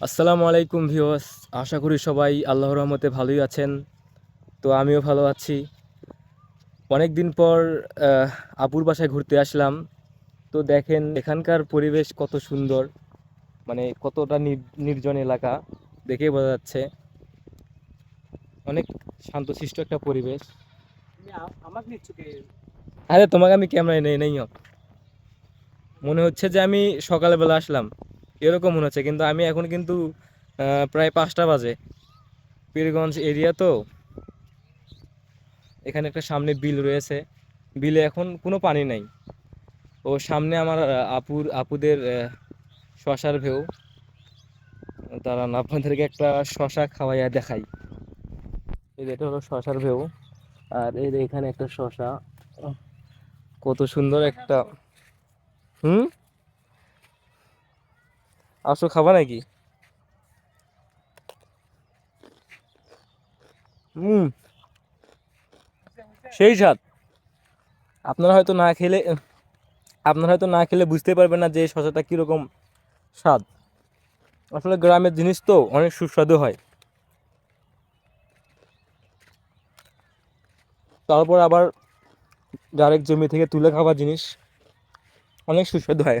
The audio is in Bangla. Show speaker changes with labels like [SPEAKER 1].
[SPEAKER 1] আসসালামু আলাইকুম ভিউয়ার্স, আশা করি সবাই আল্লাহর রহমতে ভালোই আছেন। তো আমিও ভালো আছি। অনেক দিন পর আপুর বাসায় ঘুরতে আসলাম। তো দেখেন, এখানকার পরিবেশ কত সুন্দর মানে কতটা নির- নির্জন এলাকা, দেখেই বোঝা যাচ্ছে। অনেক শান্তশিষ্ট একটা পরিবেশ। আরে, তোমাকে আমি ক্যামেরায় নেই নেই মনে হচ্ছে যে আমি সকালবেলা আসলাম। এরকম মনে হচ্ছে। কিন্তু আমি এখন কিন্তু প্রায় পাঁচটা বাজে। পীরগঞ্জ এরিয়া তো। এখানে একটা সামনে বিল রয়েছে। বিলে এখন কোনো পানি নাই। ও সামনে আমার আপুর, আপুদের শশার ভেউ দাঁড়ান, আপনাদেরকে একটা শশা খাওয়াইয়া দেখাই। এই এটা হলো শশার ভেউ আর এই এখানে একটা শশা। কত সুন্দর একটা। হুম? আসো খাবা নাকি? হুম। সেই স্বাদ। আপনারা হয়তো না খেলে, আপনারা হয়তো না খেলে বুঝতে পারবেন না যে শসাটা কীরকম স্বাদ। আসলে গ্রামের জিনিস তো অনেক সুস্বাদু হয়। তারপর আবার ডাইরেক্ট জমি থেকে তুলে খাওয়া জিনিস। অনেক সুস্বাদু হয়।